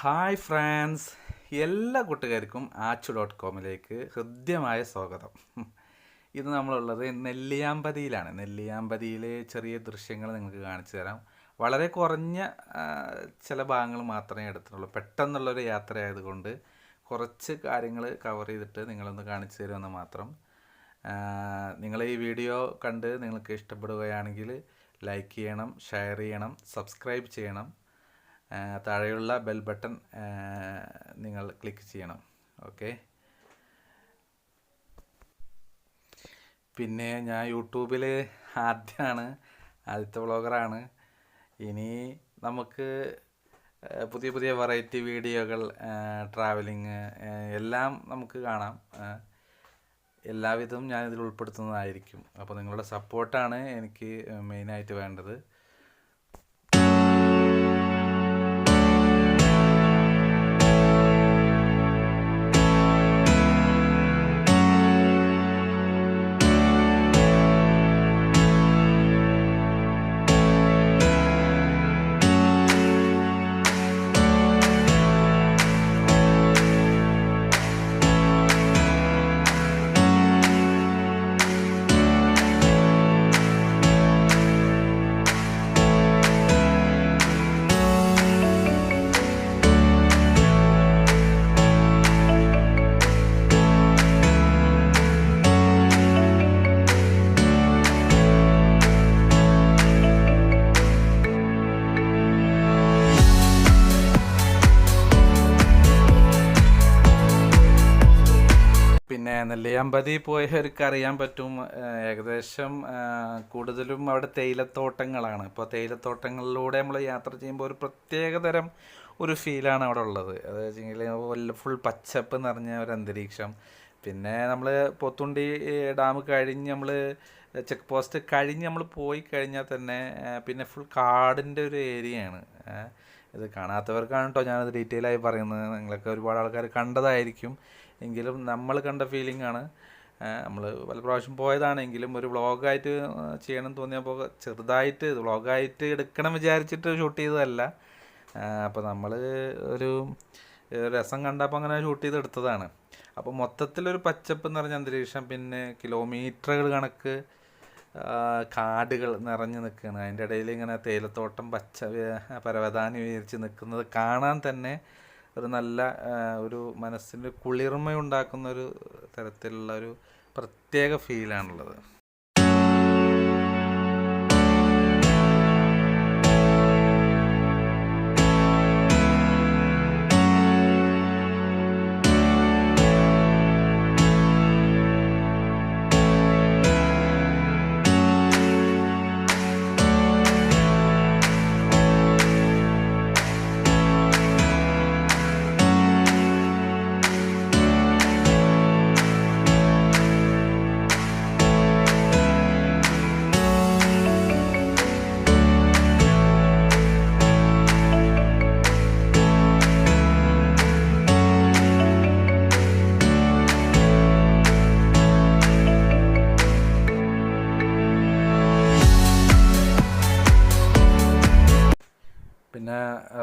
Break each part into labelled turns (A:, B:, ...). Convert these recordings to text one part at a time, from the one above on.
A: Hi France എല്ലാ കൂട്ടുകാർക്കും Achu dot കോമിലേക്ക് ഹൃദ്യമായ സ്വാഗതം. ഇത് നമ്മളുള്ളത് നെല്ലിയാമ്പതിയിലാണ്. നെല്ലിയാമ്പതിയിലെ ചെറിയ ദൃശ്യങ്ങൾ നിങ്ങൾക്ക് കാണിച്ചു തരാം. വളരെ കുറഞ്ഞ ചില ഭാഗങ്ങൾ മാത്രമേ എടുത്തിട്ടുള്ളൂ. പെട്ടെന്നുള്ളൊരു യാത്രയായതുകൊണ്ട് കുറച്ച് കാര്യങ്ങൾ കവർ ചെയ്തിട്ട് നിങ്ങളൊന്ന് കാണിച്ചു തരുമെന്ന് മാത്രം. നിങ്ങൾ ഈ വീഡിയോ കണ്ട് നിങ്ങൾക്ക് ഇഷ്ടപ്പെടുകയാണെങ്കിൽ ലൈക്ക് ചെയ്യണം ഷെയർ ചെയ്യണം സബ്സ്ക്രൈബ് ചെയ്യണം. താഴെയുള്ള ബെൽ ബട്ടൺ നിങ്ങൾ ക്ലിക്ക് ചെയ്യണം. ഓക്കെ പിന്നെ ഞാൻ യൂട്യൂബിൽ ആദ്യമാണ് ആദ്യത്തെ വ്ളോഗറാണ് ഇനി നമുക്ക് പുതിയ പുതിയ വെറൈറ്റി വീഡിയോകൾ ട്രാവലിങ് എല്ലാം നമുക്ക് കാണാം. എല്ലാവിധവും ഞാനിതിൽ ഉൾപ്പെടുത്തുന്നതായിരിക്കും. അപ്പോൾ നിങ്ങളുടെ സപ്പോർട്ടാണ് എനിക്ക് മെയിനായിട്ട് വേണ്ടത്. പിന്നെ നെല്ലിയാമ്പതി പോയവർക്ക് അറിയാൻ പറ്റും ഏകദേശം കൂടുതലും അവിടെ തേയിലത്തോട്ടങ്ങളാണ്. ഇപ്പോൾ തേയിലത്തോട്ടങ്ങളിലൂടെ നമ്മൾ യാത്ര ചെയ്യുമ്പോൾ ഒരു പ്രത്യേക തരം ഒരു ഫീലാണ് അവിടെ ഉള്ളത്. അത് വെച്ചെങ്കിൽ ഫുൾ പച്ചപ്പ് നിറഞ്ഞ ഒരു അന്തരീക്ഷം. പിന്നെ നമ്മൾ പോത്തുണ്ടി ഡാം കഴിഞ്ഞ് നമ്മൾ ചെക്ക് പോസ്റ്റ് കഴിഞ്ഞ് നമ്മൾ പോയി കഴിഞ്ഞാൽ തന്നെ പിന്നെ ഫുൾ കാടിന്റെ ഒരു ഏരിയയാണ്. ഇത് കാണാത്തവർക്കാണ് കേട്ടോ ഞാനത് ഡീറ്റെയിൽ ആയി പറയുന്നത്. നിങ്ങളൊക്കെ ഒരുപാട് ആൾക്കാർ കണ്ടതായിരിക്കും. എങ്കിലും നമ്മൾ കണ്ട ഫീലിംഗ് ആണ്. നമ്മൾ പല പ്രാവശ്യം പോയതാണെങ്കിലും ഒരു വ്ളോഗായിട്ട് ചെയ്യണം തോന്നിയപ്പോൾ ചെറുതായിട്ട് വ്ളോഗായിട്ട് എടുക്കണം വിചാരിച്ചിട്ട് ഷൂട്ട് ചെയ്തതല്ല. അപ്പോൾ നമ്മൾ ഒരു രസം കണ്ടപ്പോൾ അങ്ങനെ ഷൂട്ട് ചെയ്ത് എടുത്തതാണ്. അപ്പോൾ മൊത്തത്തിലൊരു പച്ചപ്പ് നിറഞ്ഞ അന്തരീക്ഷം പിന്നെ കിലോമീറ്ററുകൾ കണക്ക് കാടുകൾ നിറഞ്ഞു നിൽക്കുകയാണ് അതിന്റെ ഇടയിൽ ഇങ്ങനെ തേയിലത്തോട്ടം പച്ച പരവധാനി വിരിച്ച് നിൽക്കുന്നത് കാണാൻ തന്നെ ഒരു നല്ല ഒരു മനസ്സിന് കുളിർമ ഉണ്ടാക്കുന്ന ഒരു തരത്തിലുള്ള ഒരു പ്രത്യേക ഫീലാണുള്ളത്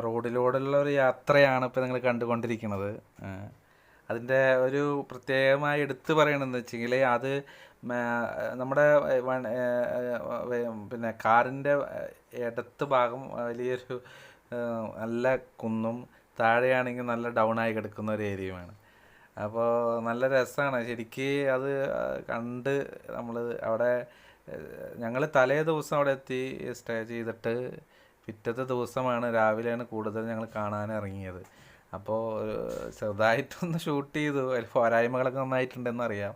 A: റോഡിലൂടെയുള്ള ഒരു യാത്രയാണ് ഇപ്പോൾ നിങ്ങൾ കണ്ടുകൊണ്ടിരിക്കുന്നത്. അതിന്റെ ഒരു പ്രത്യേകമായി എടുത്തു പറയണമെന്ന് വെച്ചെങ്കിൽ അത് നമ്മുടെ പിന്നെ കാറിന്റെ ഇടത്ത് ഭാഗം വലിയൊരു നല്ല കുന്നും താഴെയാണെങ്കിൽ നല്ല ഡൗൺ ആയി കിടക്കുന്ന ഒരു ഏരിയയുമാണ്. അപ്പോൾ നല്ല രസമാണ്. ശരിക്കും അത് കണ്ട് നമ്മൾ അവിടെ ഞങ്ങൾ തലേ ദിവസം അവിടെ എത്തി സ്റ്റേ ചെയ്തിട്ട് പിറ്റത്തെ ദിവസമാണ് രാവിലെയാണ് കൂടുതൽ ഞങ്ങൾ കാണാൻ ഇറങ്ങിയത്. അപ്പോൾ ചെറുതായിട്ടൊന്ന് ഷൂട്ട് ചെയ്തു. അതിൽ പോരായ്മകളൊക്കെ നന്നായിട്ടുണ്ടെന്ന് അറിയാം.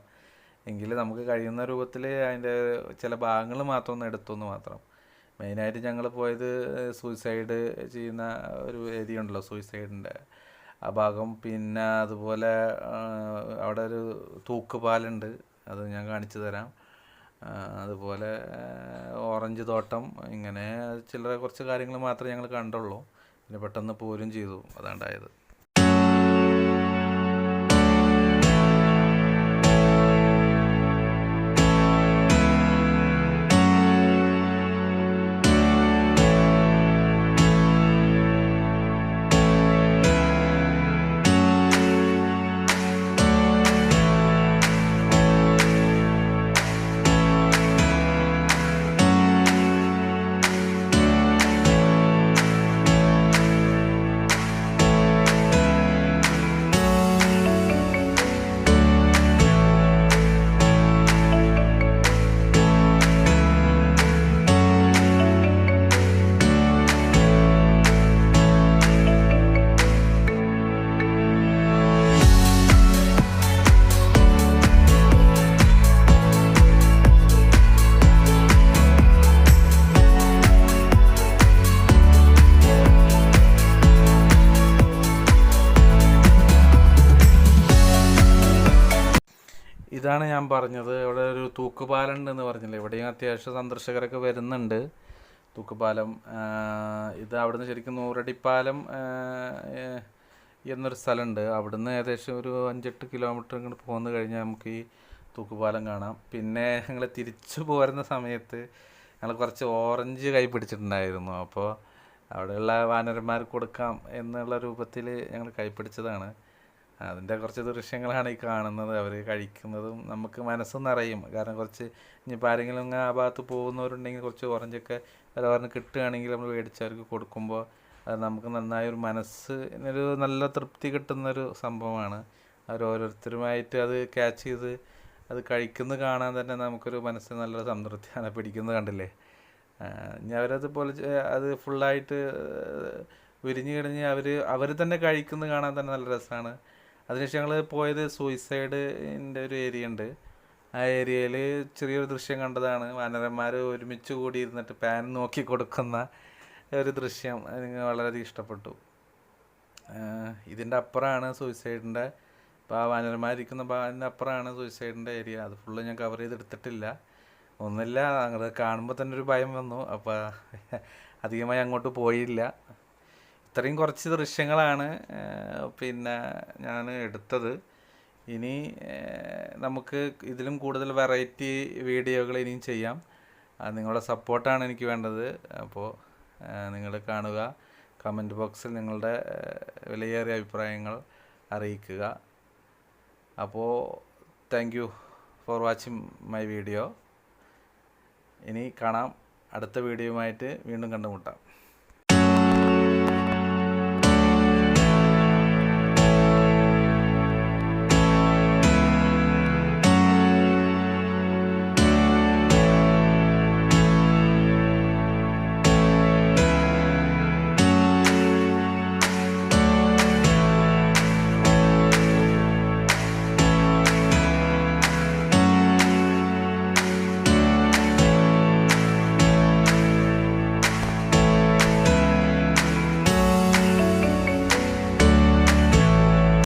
A: എങ്കിൽ നമുക്ക് കഴിയുന്ന രൂപത്തിൽ അതിന്റെ ചില ഭാഗങ്ങൾ മാത്രം ഒന്ന് എടുത്തു മാത്രം. മെയിനായിട്ട് ഞങ്ങൾ പോയത് സൂയിസൈഡ് ചെയ്യുന്ന ഒരു ഏരിയ ഉണ്ടല്ലോ സൂയിസൈഡിന്റെ ആ ഭാഗം. പിന്നെ അതുപോലെ അവിടെ ഒരു തൂക്കുപാലുണ്ട്. അത് ഞാൻ കാണിച്ചു തരാം. അതുപോലെ ഓറഞ്ച് തോട്ടം ഇങ്ങനെ ചില്ലറ കുറച്ച് കാര്യങ്ങൾ മാത്രമേ ഞങ്ങൾ കണ്ടുള്ളൂ. പിന്നെ പെട്ടെന്ന് പോരും ചെയ്തു അതുണ്ടായത്. ഇതാണ് ഞാൻ പറഞ്ഞത്. ഇവിടെ ഒരു തൂക്കുപാലം ഉണ്ടെന്ന് പറഞ്ഞില്ലേ? ഇവിടെയും അത്യാവശ്യം സന്ദർശകരൊക്കെ വരുന്നുണ്ട്. തൂക്കുപാലം ഇത് അവിടുന്ന് ശരിക്കും നൂറടിപ്പാലം എന്നൊരു സ്ഥലമുണ്ട്. അവിടുന്ന് ഏകദേശം ഒരു അഞ്ചെട്ട് കിലോമീറ്റർ ഇങ്ങോട്ട് പോന്നു കഴിഞ്ഞാൽ നമുക്ക് ഈ തൂക്കുപാലം കാണാം. പിന്നെ ഞങ്ങൾ തിരിച്ചു പോരുന്ന സമയത്ത് ഞങ്ങൾ കുറച്ച് ഓറഞ്ച് കൈ പിടിച്ചിട്ടുണ്ടായിരുന്നു. അപ്പോൾ അവിടെയുള്ള വാനരന്മാർക്ക് കൊടുക്കാം എന്നുള്ള രൂപത്തിൽ ഞങ്ങൾ കൈപ്പിടിച്ചതാണ് അതിന്റെ കുറച്ച് ദൃശ്യങ്ങളാണ് ഈ കാണുന്നത്. അവർ കഴിക്കുന്നതും നമുക്ക് മനസ്സ് നിറയും. കാരണം കുറച്ച് ഇനിയിപ്പോൾ ആരെങ്കിലും ആ ഭാഗത്ത് പോകുന്നവരുണ്ടെങ്കിൽ കുറച്ച് ഓറഞ്ചൊക്കെ പലവറിന് കിട്ടുകയാണെങ്കിൽ നമ്മൾ മേടിച്ചവർക്ക് കൊടുക്കുമ്പോൾ അത് നമുക്ക് നന്നായി ഒരു മനസ്സിനൊരു നല്ല തൃപ്തി കിട്ടുന്നൊരു സംഭവമാണ്. അവർ ഓരോരുത്തരുമായിട്ട് അത് ക്യാച്ച് ചെയ്ത് അത് കഴിക്കുന്നത് കാണാൻ തന്നെ നമുക്കൊരു മനസ്സിന് നല്ലൊരു സംതൃപ്തിയാണ്. പിടിക്കുന്നത് കണ്ടില്ലേ? ഇനി അവരതുപോലെ അത് ഫുള്ളായിട്ട് വിരിഞ്ഞ് കിടഞ്ഞ് അവർ അവർ തന്നെ കഴിക്കുന്നത് കാണാൻ തന്നെ നല്ല രസമാണ്. അതിനുശേഷം ഞങ്ങൾ പോയത് സൂയിസൈഡിന്റെ ഒരു ഏരിയ ഉണ്ട്. ആ ഏരിയയിൽ ചെറിയൊരു ദൃശ്യം കണ്ടതാണ്. വാനരന്മാർ ഒരുമിച്ച് കൂടി ഇരുന്നിട്ട് പാൻ നോക്കി കൊടുക്കുന്ന ഒരു ദൃശ്യം എനിക്ക് വളരെയധികം ഇഷ്ടപ്പെട്ടു. ഇതിന്റെ അപ്പുറമാണ് സൂയിസൈഡിന്റെ ഇപ്പോൾ ആ വാനരന്മാരിക്കുന്ന ഭാഗത്തിന്റെ അപ്പുറമാണ് സൂയിസൈഡിന്റെ ഏരിയ. അത് ഫുള്ള് ഞാൻ കവർ ചെയ്തെടുത്തിട്ടില്ല. ഒന്നുമില്ല അങ്ങനെ കാണുമ്പോൾ തന്നെ ഒരു ഭയം വന്നു. അപ്പോൾ അധികമായി അങ്ങോട്ട് പോയില്ല. ഇത്രയും കുറച്ച് ദൃശ്യങ്ങളാണ് പിന്നെ ഞാൻ എടുത്തത്. ഇനി നമുക്ക് ഇതിലും കൂടുതൽ വെറൈറ്റി വീഡിയോകൾ ഇനിയും ചെയ്യാം. അത് നിങ്ങളുടെ സപ്പോർട്ടാണ് എനിക്ക് വേണ്ടത്. അപ്പോൾ നിങ്ങൾ കാണുക. കമന്റ് ബോക്സിൽ നിങ്ങളുടെ വിലയേറിയ അഭിപ്രായങ്ങൾ അറിയിക്കുക. അപ്പോൾ thank you for watching my video ഇനി കാണാം. അടുത്ത വീഡിയോയുമായിട്ട് വീണ്ടും കണ്ടുമുട്ടാം.